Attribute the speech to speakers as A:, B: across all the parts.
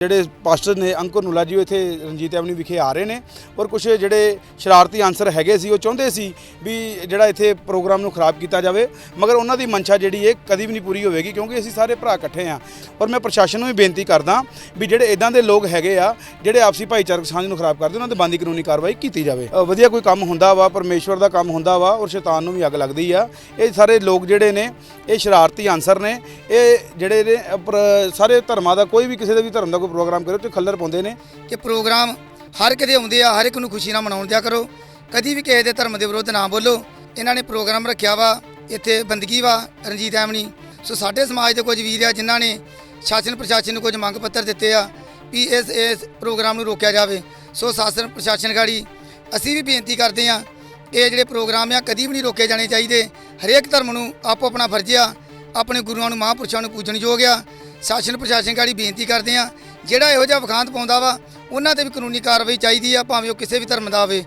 A: ਜਿਹੜੇ ਪਾਸਟਰ ਨੇ ਅੰਕੁਰ ਨੂਲਾ ਜੀ, ਉਹ ਇੱਥੇ ਰਣਜੀਤ ਐਵਨਿਊ ਵਿਖੇ ਆ ਰਹੇ ਨੇ ਔਰ ਕੁਝ ਜਿਹੜੇ ਸ਼ਰਾਰਤੀ ਆਨਸਰ ਹੈਗੇ ਸੀ, ਉਹ ਚਾਹੁੰਦੇ ਸੀ ਵੀ ਜਿਹੜਾ ਇੱਥੇ ਪ੍ਰੋਗਰਾਮ ਨੂੰ ਖਰਾਬ ਕੀਤਾ ਜਾਵੇ, ਮਗਰ ਉਹਨਾਂ ਦੀ ਮਨਸ਼ਾ ਜਿਹੜੀ ਹੈ ਕਦੀ ਵੀ ਨਹੀਂ ਪੂਰੀ ਹੋਵੇਗੀ, ਕਿਉਂਕਿ ਅਸੀਂ ਸਾਰੇ ਭਰਾ ਇਕੱਠੇ ਆ ਔਰ ਮੈਂ ਪ੍ਰਸ਼ਾਸਨ ਨੂੰ ਵੀ ਬੇਨਤੀ ਕਰਦਾ ਵੀ ਜਿਹੜੇ ਇਦਾਂ ਦੇ ਲੋਕ ਹੈਗੇ ਆ, ਜਿਹੜੇ ਆਪਸੀ ਭਾਈਚਾਰਕ ਸਾਂਝ ਨੂੰ ਖਰਾਬ ਕਰਦੇ, ਉਹਨਾਂ ਤੇ ਬੰਦੀ ਕਾਨੂੰਨੀ ਕਾਰਵਾਈ ਕੀਤੀ ਜਾਵੇ। ਵਧੀਆ ਕੋਈ ਕੰਮ ਹੁੰਦਾ ਵਾ, ਪਰਮੇਸ਼ਵਰ ਦਾ ਕੰਮ ਹੁੰਦਾ ਵਾ, ਔਰ ਸ਼ੈਤਾਨ ਨੂੰ ਵੀ ਅੱਗ ਲੱਗਦੀ ਆ। ਇਹ ਸਾਰੇ ਲੋਕ ਜਿਹੜੇ ਨੇ, ਇਹ ਸ਼ਰਾਰਤੀ ਆਨਸਰ ਨੇ। ਇਹ ਜਿਹੜੇ ਨੇ ਪਰ- ਸਾਰੇ ਧਰਮਾਂ ਦਾ, ਕੋਈ ਵੀ ਕਿਸੇ ਦੇ ਵੀ ਧਰਮ ਦਾ, ਕੋਈ ਪ੍ਰੋਗਰਾਮ ਕਰੋ ਤੇ ਖੱਲਰ ਪਾਉਂਦੇ ਨੇ।
B: ਕਿ ਪ੍ਰੋਗਰਾਮ ਹਰ ਕਿਤੇ ਆਉਂਦੇ ਆ, ਹਰ ਇੱਕ ਨੂੰ ਖੁਸ਼ੀ ਨਾਲ ਮਨਾਉਣ ਦਿਆ ਕਰੋ। ਕਦੀ ਵੀ ਕਿਸੇ ਦੇ ਧਰਮ ਦੇ ਵਿਰੁੱਧ ਨਾ ਬੋਲੋ। ਇਹਨਾਂ ਨੇ ਪ੍ਰੋਗਰਾਮ ਰੱਖਿਆ ਵਾ, ਇੱਥੇ ਬੰਦਗੀ ਵਾ, ਰਣਜੀਤ ਐਮਨੀ। ਸੋ ਸਾਡੇ ਸਮਾਜ ਦੇ ਕੁਝ ਵੀਰ ਆ, ਜਿਨ੍ਹਾਂ ਨੇ ਸ਼ਾਸਨ ਪ੍ਰਸ਼ਾਸਨ ਨੂੰ ਕੁਝ ਮੰਗ ਪੱਤਰ ਦਿੱਤੇ ਆ, ਵੀ ਇਸ ਇਸ ਪ੍ਰੋਗਰਾਮ ਨੂੰ ਰੋਕਿਆ ਜਾਵੇ। ਸੋ ਸ਼ਾਸਨ ਪ੍ਰਸ਼ਾਸਨ ਗਾੜੀ ਅਸੀਂ ਵੀ ਬੇਨਤੀ ਕਰਦੇ ਆ ਇਹ ਜਿਹੜੇ ਪ੍ਰੋਗਰਾਮ ਆ, ਕਦੀ ਵੀ ਨਹੀਂ ਰੋਕੇ ਜਾਣੇ ਚਾਹੀਦੇ। ਹਰੇਕ ਧਰਮ ਨੂੰ ਆਪੋ ਆਪਣਾ ਫਰਜ਼ ਆ, ਆਪਣੇ ਗੁਰੂਆਂ ਨੂੰ, ਮਹਾਂਪੁਰਸ਼ਾਂ ਨੂੰ ਪੂਜਣਯੋਗ ਆ। ਸ਼ਾਸਨ ਪ੍ਰਸ਼ਾਸਨ ਗਾੜੀ ਬੇਨਤੀ ਕਰਦੇ ਆ ਜਿਹੜਾ ਇਹੋ ਜਿਹਾ ਵਖਾਂਤ ਪਾਉਂਦਾ ਵਾ, ਉਹਨਾਂ ਤੇ ਵੀ ਕਾਨੂੰਨੀ ਕਾਰਵਾਈ ਚਾਹੀਦੀ ਆ, ਭਾਵੇਂ ਉਹ ਕਿਸੇ ਵੀ ਧਰਮ ਦਾ ਹੋਵੇ।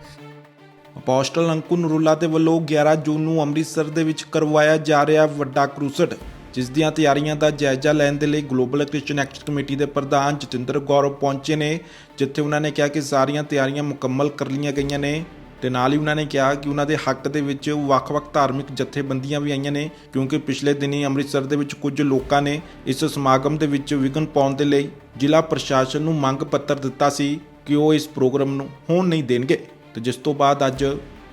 C: ਅਪੋਸਟਲ ਅੰਕੁਰ ਨਰੂਲਾ ਦੇ ਵੱਲੋਂ 11 ਜੂਨ ਨੂੰ ਅੰਮ੍ਰਿਤਸਰ ਦੇ ਵਿੱਚ ਕਰਵਾਇਆ ਜਾ ਰਿਹਾ ਵੱਡਾ ਕਰੂਸਡ, ਜਿਸ ਦੀਆਂ ਤਿਆਰੀਆਂ ਦਾ ਜਾਇਜ਼ਾ ਲੈਣ ਦੇ ਲਈ ਗਲੋਬਲ ਕ੍ਰਿਸਚੀਅਨ ਐਕਸ਼ਨ ਕਮੇਟੀ ਦੇ ਪ੍ਰਧਾਨ ਜਤਿੰਦਰ ਗੌਰਵ ਪਹੁੰਚੇ ਨੇ, ਜਿੱਥੇ ਉਹਨਾਂ ਨੇ ਕਿਹਾ ਕਿ ਸਾਰੀਆਂ ਤਿਆਰੀਆਂ ਮੁਕੰਮਲ ਕਰ ਲਈਆਂ ਗਈਆਂ ਨੇ। ਤੇ ਨਾਲ ਹੀ ਉਹਨਾਂ ਨੇ ਕਿਹਾ ਕਿ ਉਹਨਾਂ ਦੇ ਹੱਕ ਦੇ ਵਿੱਚ ਵੱਖ-ਵੱਖ ਧਾਰਮਿਕ ਜਥੇਬੰਦੀਆਂ ਵੀ ਆਈਆਂ ਨੇ, ਕਿਉਂਕਿ ਪਿਛਲੇ ਦਿਨੀ ਅੰਮ੍ਰਿਤਸਰ ਦੇ ਵਿੱਚ ਕੁਝ ਲੋਕਾਂ ਨੇ ਇਸ ਸਮਾਗਮ ਦੇ ਵਿੱਚ ਵਿਘਨ ਪਾਉਣ ਦੇ ਲਈ ਜ਼ਿਲ੍ਹਾ ਪ੍ਰਸ਼ਾਸਨ ਨੂੰ ਮੰਗ ਪੱਤਰ ਦਿੱਤਾ ਸੀ ਕਿ ਉਹ ਇਸ ਪ੍ਰੋਗਰਾਮ ਨੂੰ ਹੋਣ ਨਹੀਂ ਦੇਣਗੇ। ਤੇ ਜਿਸ ਤੋਂ ਬਾਅਦ ਅੱਜ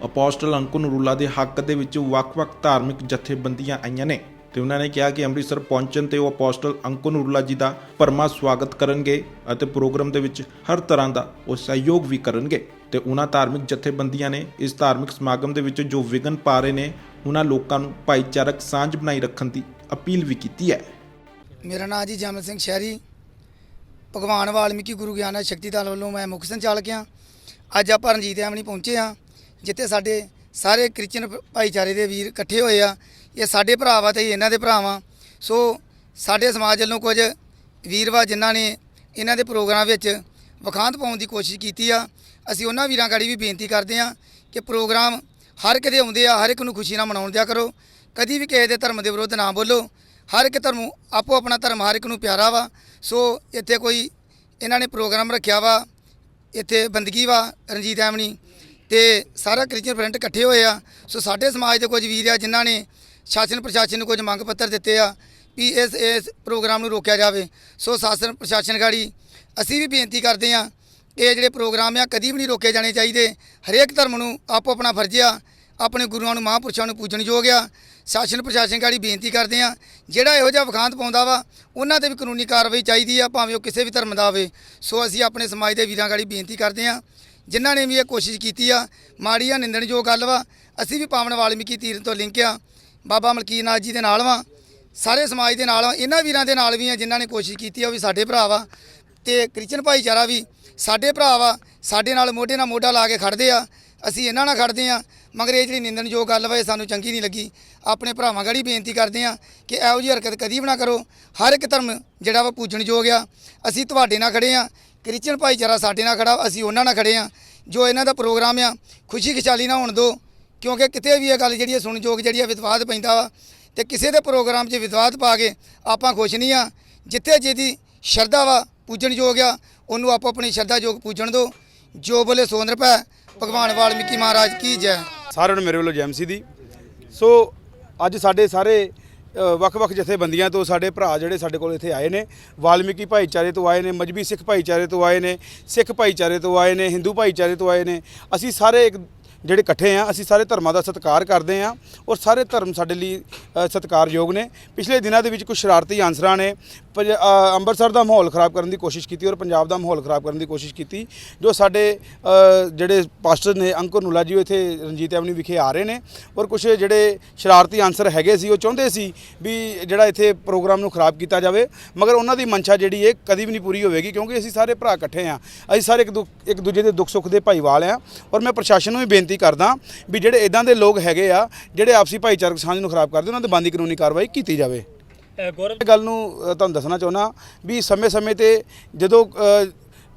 C: ਅਪੋਸਟਲ ਅੰਕੁਰ ਰੂਲਾ ਦੇ ਹੱਕ ਦੇ ਵਿੱਚ ਵੱਖ-ਵੱਖ ਧਾਰਮਿਕ ਜਥੇਬੰਦੀਆਂ ਆਈਆਂ ਨੇ। ਤੇ ਉਹਨਾਂ ਨੇ ਕਿਹਾ ਕਿ ਅੰਮ੍ਰਿਤਸਰ ਪਹੁੰਚਣ ਤੇ ਉਹ ਅਪੋਸਟਲ ਅੰਕੁਰ ਨਰੂਲਾ ਜੀ ਦਾ ਪਰਮਾ ਸਵਾਗਤ ਕਰਨਗੇ ਅਤੇ ਪ੍ਰੋਗਰਾਮ ਦੇ ਵਿੱਚ ਹਰ ਤਰ੍ਹਾਂ ਦਾ ਉਹ ਸਹਿਯੋਗ ਵੀ ਕਰਨਗੇ। ਤੇ ਉਹਨਾਂ ਧਾਰਮਿਕ ਜਥੇਬੰਦੀਆਂ ਨੇ ਇਸ ਧਾਰਮਿਕ ਸਮਾਗਮ ਦੇ ਵਿੱਚ ਜੋ ਵਿਘਨ ਪਾ ਰਹੇ ਨੇ, ਉਹਨਾਂ ਲੋਕਾਂ ਨੂੰ ਭਾਈਚਾਰਕ ਸਾਂਝ ਬਣਾਈ ਰੱਖਣ ਦੀ ਅਪੀਲ ਵੀ ਕੀਤੀ ਹੈ।
B: ਮੇਰਾ ਨਾਮ ਜੀ ਜਮਲ ਸਿੰਘ ਸ਼ਹਿਰੀ। ਭਗਵਾਨ ਵਾਲਮੀਕੀ ਗੁਰੂ ਗਿਆਨ ਸ਼ਕਤੀ ਦਲ ਵੱਲੋਂ ਮੈਂ ਮੁੱਖ ਸੰਚਾਲਕ ਹਾਂ। ਅੱਜ ਆਪਾਂ ਰਣਜੀਤ ਐਵਨੀ ਪਹੁੰਚੇ ਹਾਂ, ਜਿੱਥੇ ਸਾਡੇ ਸਾਰੇ ਕ੍ਰਿਸ਼ਚਨ ਭਾਈਚਾਰੇ ਦੇ ਵੀਰ ਇਕੱਠੇ ਹੋਏ ਆ। ਇਹ ਸਾਡੇ ਭਰਾ ਵਾ ਤੇ ਇਹਨਾਂ ਦੇ ਭਰਾ ਵਾ। ਸੋ ਸਾਡੇ ਸਮਾਜ ਵੱਲੋਂ ਕੁਝ ਵੀਰ ਵਾ ਜਿਨ੍ਹਾਂ ਨੇ ਇਹਨਾਂ ਦੇ ਪ੍ਰੋਗਰਾਮ ਵਿੱਚ ਵਖਾਂਤ ਪਾਉਣ ਦੀ ਕੋਸ਼ਿਸ਼ ਕੀਤੀ ਆ। ਅਸੀਂ ਉਹਨਾਂ ਵੀਰਾਂ ਗਾੜੀ ਵੀ ਬੇਨਤੀ ਕਰਦੇ ਆ ਕਿ ਪ੍ਰੋਗਰਾਮ ਹਰ ਇੱਕ ਦੇ ਆਉਂਦੇ ਆ, ਹਰ ਇੱਕ ਨੂੰ ਖੁਸ਼ੀ ਨਾਲ ਮਨਾਉਣ ਦਿਆ ਕਰੋ। ਕਦੀ ਵੀ ਕਿਸੇ ਦੇ ਧਰਮ ਦੇ ਵਿਰੁੱਧ ਨਾ ਬੋਲੋ। ਹਰ ਇੱਕ ਧਰਮ ਆਪੋ ਆਪਣਾ ਧਰਮ, ਹਰ ਇੱਕ ਨੂੰ ਪਿਆਰਾ ਵਾ। ਸੋ ਇੱਥੇ ਕੋਈ ਇਹਨਾਂ ਨੇ ਪ੍ਰੋਗਰਾਮ ਰੱਖਿਆ ਵਾ। ਇੱਥੇ ਬੰਦਗੀ ਵਾ ਰਣਜੀਤ ਐਮਣੀ ਤੇ ਸਾਰਾ ਕ੍ਰਿਸ਼ਚਨ ਫਰੰਟ ਇਕੱਠੇ ਹੋਏ ਆ। ਸੋ ਸਾਡੇ ਸਮਾਜ ਦੇ ਕੁਝ ਵੀਰ ਆ, ਜਿਨ੍ਹਾਂ ਨੇ ਸ਼ਾਸਨ ਪ੍ਰਸ਼ਾਸਨ ਨੂੰ ਕੁਝ ਮੰਗ ਪੱਤਰ ਦਿੱਤੇ ਆ ਵੀ ਇਸ ਇਸ ਪ੍ਰੋਗਰਾਮ ਨੂੰ ਰੋਕਿਆ ਜਾਵੇ। ਸੋ ਸ਼ਾਸਨ ਪ੍ਰਸ਼ਾਸਨ ਗਾੜੀ ਅਸੀਂ ਵੀ ਬੇਨਤੀ ਕਰਦੇ ਆ ਇਹ ਜਿਹੜੇ ਪ੍ਰੋਗਰਾਮ ਆ, ਕਦੀ ਵੀ ਨਹੀਂ ਰੋਕੇ ਜਾਣੇ ਚਾਹੀਦੇ। ਹਰੇਕ ਧਰਮ ਨੂੰ ਆਪੋ ਆਪਣਾ ਫਰਜ਼ ਆ, ਆਪਣੇ ਗੁਰੂਆਂ ਨੂੰ, ਮਹਾਂਪੁਰਸ਼ਾਂ ਨੂੰ ਪੂਜਣਯੋਗ ਆ। ਸ਼ਾਸਨ ਪ੍ਰਸ਼ਾਸਨ ਗਾੜੀ ਬੇਨਤੀ ਕਰਦੇ ਆ, ਜਿਹੜਾ ਇਹੋ ਜਿਹਾ ਵਖਾਂਤ ਪਾਉਂਦਾ ਵਾ, ਉਹਨਾਂ ਤੇ ਵੀ ਕਾਨੂੰਨੀ ਕਾਰਵਾਈ ਚਾਹੀਦੀ ਆ, ਭਾਵੇਂ ਉਹ ਕਿਸੇ ਵੀ ਧਰਮ ਦਾ ਹੋਵੇ। ਸੋ ਅਸੀਂ ਆਪਣੇ ਸਮਾਜ ਦੇ ਵੀਰਾਂ ਗਾੜੀ ਬੇਨਤੀ ਕਰਦੇ ਆ ਜਿਨ੍ਹਾਂ ਨੇ ਵੀ ਇਹ ਕੋਸ਼ਿਸ਼ ਕੀਤੀ ਆ ਮਾੜੀ ਆ ਨਿੰਦਣਯੋਗ ਗੱਲ ਵਾ। ਅਸੀਂ ਵੀ ਪਾਵਨ ਵਾਲਮੀਕੀ ਤੀਰਥ ਤੋਂ ਲਿੰਕ ਆ। ਬਾਬਾ ਮਲਕੀਰਨਾਥ ਜੀ ਦੇ ਨਾਲ ਵਾਂ। ਸਾਰੇ ਸਮਾਜ ਦੇ ਨਾਲ ਵਾਂ। ਇਹਨਾਂ ਵੀਰਾਂ ਦੇ ਨਾਲ ਵੀ ਆ ਜਿਨ੍ਹਾਂ ਨੇ ਕੋਸ਼ਿਸ਼ ਕੀਤੀ ਆ, ਉਹ ਵੀ ਸਾਡੇ ਭਰਾ ਵਾ। ਤੇ ਕ੍ਰਿਸਚਨ ਭਾਈਚਾਰਾ ਵੀ ਸਾਡੇ ਭਰਾ ਵਾ। ਸਾਡੇ ਨਾਲ ਮੋਢੇ ਨਾਲ ਮੋਢਾ ਲਾ ਕੇ ਖੜਦੇ ਆ। ਅਸੀਂ ਇਹਨਾਂ ਨਾਲ ਖੜਦੇ ਆ। ਮਗਰ ਇਹ ਜਿਹੜੀ ਨਿੰਦਣਯੋਗ ਗੱਲ ਵਾ, ਇਹ ਸਾਨੂੰ ਚੰਗੀ ਨਹੀਂ ਲੱਗੀ। ਆਪਣੇ ਭਰਾਵਾਂ ਗੜੀ ਬੇਨਤੀ ਕਰਦੇ ਆ ਕਿ ਇਹੋ ਜਿਹੀ ਹਰਕਤ ਕਦੀ ਵੀ ਨਾ ਕਰੋ। ਹਰ ਇੱਕ ਧਰਮ ਜਿਹੜਾ ਵਾ ਪੂਜਣਯੋਗ ਆ। ਅਸੀਂ ਤੁਹਾਡੇ ਨਾਲ ਖੜੇ ਆ। ਕ੍ਰਿਸਚਨ ਭਾਈਚਾਰਾ ਸਾਡੇ ਨਾਲ ਖੜਾ, ਅਸੀਂ ਉਹਨਾਂ ਨਾਲ ਖੜੇ ਆ ਜੋ ਇਹਨਾਂ ਦਾ ਪ੍ਰੋਗਰਾਮ ਆ, ਖੁਸ਼ੀ ਖਿਚਾਲੀ ਨਾ ਹੋਣ ਦਿਓ ਕਿਉਂਕਿ ਕਿਤੇ ਵੀ ਇਹ ਗੱਲ ਜਿਹੜੀ ਹੈ ਸੁਣਨਯੋਗ ਜਿਹੜੀ ਹੈ ਵਿਵਾਦ ਪੈਂਦਾ ਵਾ, ਤੇ ਕਿਸੇ ਦੇ ਪ੍ਰੋਗਰਾਮ 'ਚ ਵਿਵਾਦ ਪਾ ਕੇ ਆਪਾਂ ਖੁਸ਼ ਨਹੀਂ ਆ ਜਿੱਥੇ ਜਿਹਦੀ ਸ਼ਰਧਾ ਵਾ, ਪੂਜਣਯੋਗ ਆ, ਉਹਨੂੰ ਆਪੋ ਆਪਣੀ ਸ਼ਰਧਾ ਯੋਗ ਪੂਜਣ ਦਿਓ ਜੋ ਬੋਲੇ ਸੋ ਨਿਰਭੈ, ਭਗਵਾਨ ਵਾਲਮੀਕੀ ਮਹਾਰਾਜ ਕੀ ਜੈ।
A: ਸਾਰਿਆਂ ਨੂੰ ਮੇਰੇ ਵੱਲੋਂ ਜੈਮਸੀ ਦੀ। ਸੋ ਅੱਜ ਸਾਡੇ ਸਾਰੇ ਵੱਖ-ਵੱਖ ਜਥੇਬੰਦੀਆਂ ਤੋਂ ਸਾਡੇ ਭਰਾ ਜਿਹੜੇ ਸਾਡੇ ਕੋਲ ਇੱਥੇ ਆਏ ਨੇ, ਵਾਲਮੀਕੀ ਭਾਈਚਾਰੇ ਤੋਂ ਆਏ ਨੇ, ਮਜਬੀ ਸਿੱਖ ਭਾਈਚਾਰੇ ਤੋਂ ਆਏ ਨੇ, ਸਿੱਖ ਭਾਈਚਾਰੇ ਤੋਂ ਆਏ ਨੇ, ਹਿੰਦੂ ਭਾਈਚਾਰੇ ਤੋਂ ਆਏ ਨੇ, ਅਸੀਂ ਸਾਰੇ ਇੱਕ ਜਿਹੜੇ ਇਕੱਠੇ ਆ, ਅਸੀਂ ਸਾਰੇ ਧਰਮਾਂ ਦਾ ਸਤਿਕਾਰ ਕਰਦੇ ਆ ਔਰ ਸਾਰੇ ਧਰਮ ਸਾਡੇ ਲਈ ਸਤਿਕਾਰਯੋਗ ਨੇ। ਪਿਛਲੇ ਦਿਨਾਂ ਦੇ ਵਿੱਚ ਕੁਝ ਸ਼ਰਾਰਤੀ ਆਨਸਰਾਂ ਨੇ ਪੰਜ- ਅੰਮ੍ਰਿਤਸਰ ਦਾ ਮਾਹੌਲ ਖਰਾਬ ਕਰਨ ਦੀ ਕੋਸ਼ਿਸ਼ ਕੀਤੀ ਔਰ ਪੰਜਾਬ ਦਾ ਮਾਹੌਲ ਖਰਾਬ ਕਰਨ ਦੀ ਕੋਸ਼ਿਸ਼ ਕੀਤੀ, ਜੋ ਸਾਡੇ ਜਿਹੜੇ ਪਾਸਟਰ ਨੇ ਅੰਕੁਰ ਨੂਲਾ ਜੀ, ਉਹ ਇੱਥੇ ਰਣਜੀਤ ਐਵਨਿਊ ਵਿਖੇ ਆ ਰਹੇ ਨੇ ਔਰ ਕੁਝ ਜਿਹੜੇ ਸ਼ਰਾਰਤੀ ਆਨਸਰ ਹੈਗੇ ਸੀ, ਉਹ ਚਾਹੁੰਦੇ ਸੀ ਵੀ ਜਿਹੜਾ ਇੱਥੇ ਪ੍ਰੋਗਰਾਮ ਨੂੰ ਖਰਾਬ ਕੀਤਾ ਜਾਵੇ, ਮਗਰ ਉਹਨਾਂ ਦੀ ਮਨਸ਼ਾ ਜਿਹੜੀ ਹੈ ਕਦੀ ਵੀ ਨਹੀਂ ਪੂਰੀ ਹੋਵੇਗੀ, ਕਿਉਂਕਿ ਅਸੀਂ ਸਾਰੇ ਭਰਾ ਇਕੱਠੇ ਆ। ਅਸੀਂ ਸਾਰੇ ਇੱਕ ਦੁੱਖ- ਇੱਕ ਦੂਜੇ ਦੇ ਦੁੱਖ ਸੁੱਖ ਦੇ ਭਾਈਵਾਲ ਆ ਔਰ ਮੈਂ ਪ੍ਰਸ਼ਾਸਨ ਨੂੰ ਵੀ ਬੇਨਤੀ ਕਰਦਾ ਵੀ ਜਿਹੜੇ ਇਦਾਂ ਦੇ ਲੋਕ ਹੈਗੇ ਆ ਜਿਹੜੇ ਆਪਸੀ ਭਾਈਚਾਰਕ ਸਾਂਝ ਨੂੰ ਖਰਾਬ ਕਰਦੇ ਉਹਨਾਂ ਤੇ ਬੰਦੀ ਕਾਨੂੰਨੀ ਕਾਰਵਾਈ ਕੀਤੀ ਜਾਵੇ।
D: ਗੌਰਵ
A: ਗੱਲ ਨੂੰ ਤੁਹਾਨੂੰ ਦੱਸਣਾ ਚਾਹੁੰਦਾ ਵੀ ਸਮੇਂ-ਸਮੇਂ ਤੇ ਜਦੋਂ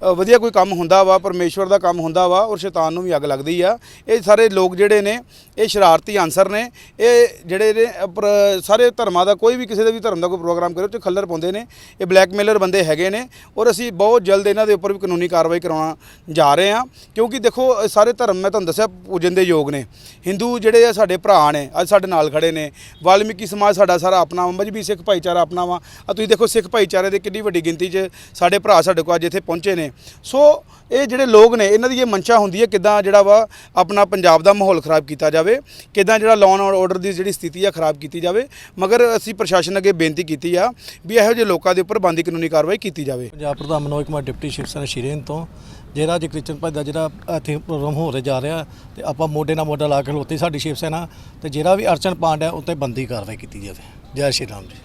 A: ਵਧੀਆ ਕੋਈ ਕੰਮ ਹੁੰਦਾ ਵਾ ਪਰਮੇਸ਼ਵਰ ਦਾ ਕੰਮ ਹੁੰਦਾ ਵਾ ਔਰ ਸ਼ੈਤਾਨ ਨੂੰ ਵੀ ਅੱਗ ਲੱਗਦੀ ਆ। ਇਹ ਸਾਰੇ ਲੋਕ ਜਿਹੜੇ ਨੇ ਇਹ ਸ਼ਰਾਰਤੀ ਆਂਸਰ ਨੇ ਇਹ ਜਿਹੜੇ ਨੇ ਅ, ਸਾਰੇ ਧਰਮਾਂ ਦਾ ਕੋਈ ਵੀ ਕਿਸੇ ਦੇ ਵੀ ਧਰਮ ਦਾ ਕੋਈ ਪ੍ਰੋਗਰਾਮ ਕਰੇ ਉਹ 'ਚ ਖੱਲਰ ਪਾਉਂਦੇ ਨੇ ਇਹ ਬਲੈਕਮੇਲਰ ਬੰਦੇ ਹੈਗੇ ਨੇ ਔਰ ਅਸੀਂ ਬਹੁਤ ਜਲਦ ਇਹਨਾਂ ਦੇ ਉੱਪਰ ਵੀ ਕਾਨੂੰਨੀ ਕਾਰਵਾਈ ਕਰਾਉਣਾ ਜਾ ਰਹੇ ਹਾਂ। ਕਿਉਂਕਿ ਦੇਖੋ ਸਾਰੇ ਧਰਮ ਮੈਂ ਤੁਹਾਨੂੰ ਦੱਸਿਆ ਪੂਜਨ ਦੇ ਯੋਗ ਨੇ। ਹਿੰਦੂ ਜਿਹੜੇ ਆ ਸਾਡੇ ਭਰਾ ਨੇ ਅੱਜ ਸਾਡੇ ਨਾਲ ਖੜੇ ਨੇ। ਵਾਲਮੀਕੀ ਸਮਾਜ ਸਾਡਾ ਸਾਰਾ ਆਪਣਾ ਵਾ ਮਜਬੀ ਸਿੱਖ ਭਾਈਚਾਰਾ ਆਪਣਾ ਵਾ। ਆ ਤੁਸੀਂ ਦੇਖੋ ਸਿੱਖ ਭਾਈਚਾਰੇ ਦੇ ਕਿੰਨੀ ਵੱਡੀ ਗਿਣਤੀ 'ਚ ਸਾਡੇ ਭਰਾ ਸਾਡੇ ਕੋਲ ਅੱਜ ਇੱਥੇ ਪਹੁੰਚੇ ਨੇ। ਸੋ ਇਹ ਜਿਹੜੇ ਲੋਕ ਨੇ, ਇਹਨਾਂ ਦੀ ਇਹ ਮਨਸ਼ਾ ਹੁੰਦੀ ਹੈ ਕਿਦਾਂ ਜਿਹੜਾ ਵਾ ਆਪਣਾ ਪੰਜਾਬ ਦਾ ਮਾਹੌਲ ਖਰਾਬ ਕੀਤਾ ਜਾਵੇ, ਕਿਦਾਂ ਜਿਹੜਾ ਲਾਅ ਐਂਡ ਆਰਡਰ ਦੀ ਜਿਹੜੀ ਸਥਿਤੀ ਆ ਖਰਾਬ ਕੀਤੀ ਜਾਵੇ। ਮਗਰ ਅਸੀਂ ਪ੍ਰਸ਼ਾਸਨ ਅੱਗੇ ਬੇਨਤੀ ਕੀਤੀ ਆ ਵੀ ਇਹੋ ਜਿਹੇ ਲੋਕਾਂ ਦੇ ਉੱਪਰ ਬੰਦੀ ਕਾਨੂੰਨੀ ਕਾਰਵਾਈ ਕੀਤੀ ਜਾਵੇ।
D: ਪੰਜਾਬ ਪ੍ਰਧਾਨ ਮਨੋਜ ਕੁਮਾਰ ਡਿਪਟੀ ਸ਼ਿਵ ਸੈਨਾ ਸ਼ੀਰੇਨ ਤੋਂ, ਜਿਹੜਾ ਅੱਜ ਕ੍ਰਿਸ਼ਨ ਭਾਈ ਦਾ ਜਿਹੜਾ ਇੱਥੇ ਪ੍ਰੋਗਰਾਮ ਹੋ ਰਿਹਾ ਜਾ ਰਿਹਾ, ਤੇ ਆਪਾਂ ਮੋਢੇ ਨਾਲ ਮੋਢਾ ਲਾ ਕੇ ਖਲੋਤੇ ਸਾਡੀ ਸ਼ਿਵ ਸੈਨਾ, ਤੇ ਜਿਹੜਾ ਵੀ ਅਰਚਨ ਪਾਂਡ ਹੈ, ਉੱਤੇ ਬੰਦੀ ਕਾਰਵਾਈ ਕੀਤੀ ਜਾਵੇ। ਜੈ ਸ਼੍ਰੀ ਰਾਮ ਜੀ।